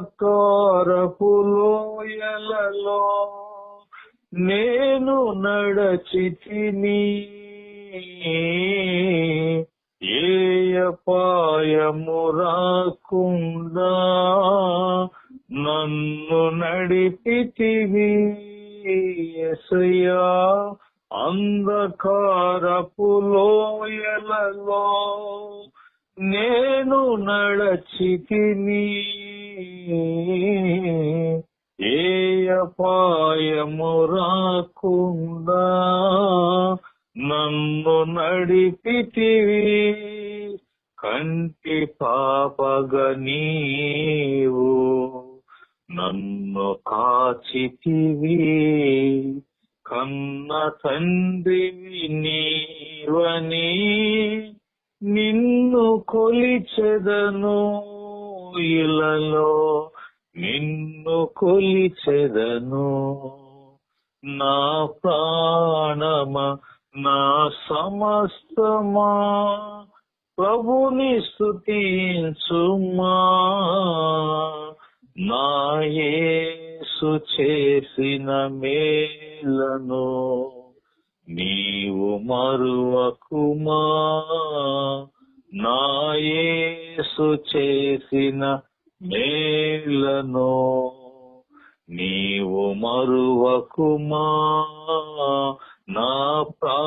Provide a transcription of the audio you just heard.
అంధకారపు లోయలలో నేను నడచితిని ఏ అపాయము రాకుండా నన్ను నడిపితివి ఎసయా అంధకారపు లోయలలో నేను నడచితిని ఏ అపాయము రాకుండా నన్ను నడిపితివి. కంటి పాపగ నీవు నన్ను కాచితివి. కన్న తండ్రివి నీవని నిన్ను కొలిచెదను. ఇలలో నిన్ను కొలిచెదను. నా ప్రాణమా నా సమస్తమా ప్రభుని స్థుతించుమా నా యేసు చేసిన మేలను నీవు మరువకుమా. నా యేసు చేసిన మేలను నీవు మరువకుమా. నా ప్రా